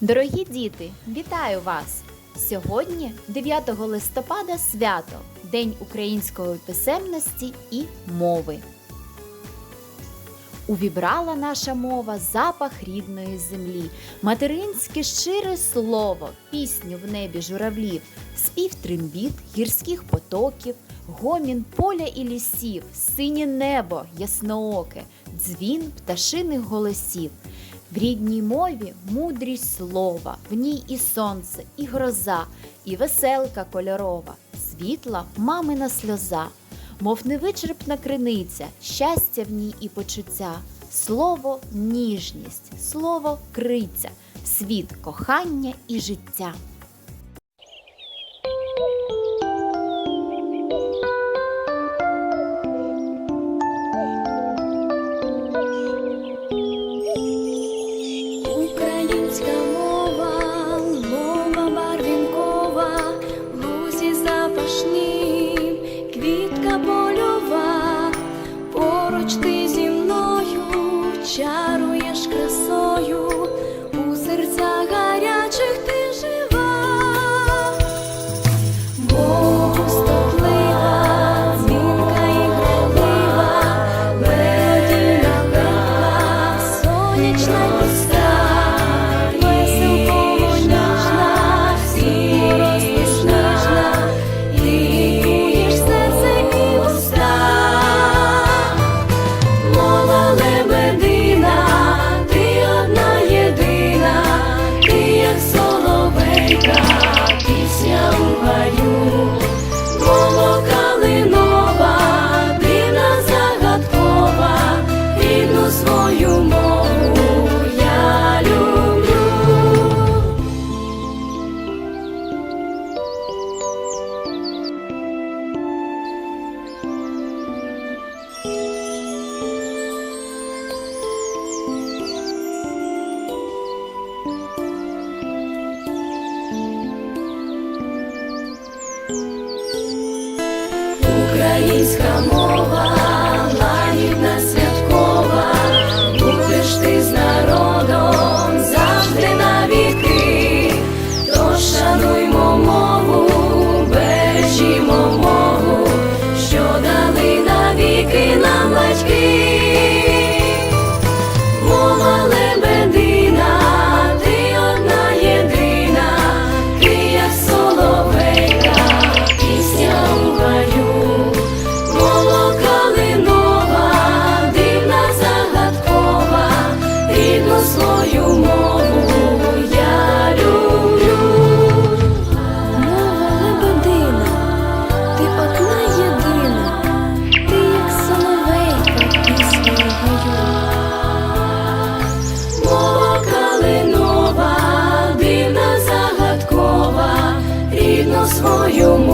Дорогі діти, вітаю вас! Сьогодні, 9 листопада, свято День української писемності і мови. Увібрала наша мова запах рідної землі, материнське щире слово, пісню в небі журавлів, спів трембіт гірських потоків, гомін поля і лісів, синє небо яснооке, дзвін пташиних голосів. В рідній мові мудрість слова, в ній і сонце, і гроза, і веселка кольорова, світла мамина сльоза, мов невичерпна криниця, щастя в ній і почуття, слово ніжність, слово криця, світ кохання і життя. Чаруєш красою, Українська мова, святкова, будеш ти з народом завжди навіки, тож шануймо мову, бережімо мову, що дали навіки нам батьки. Калинова,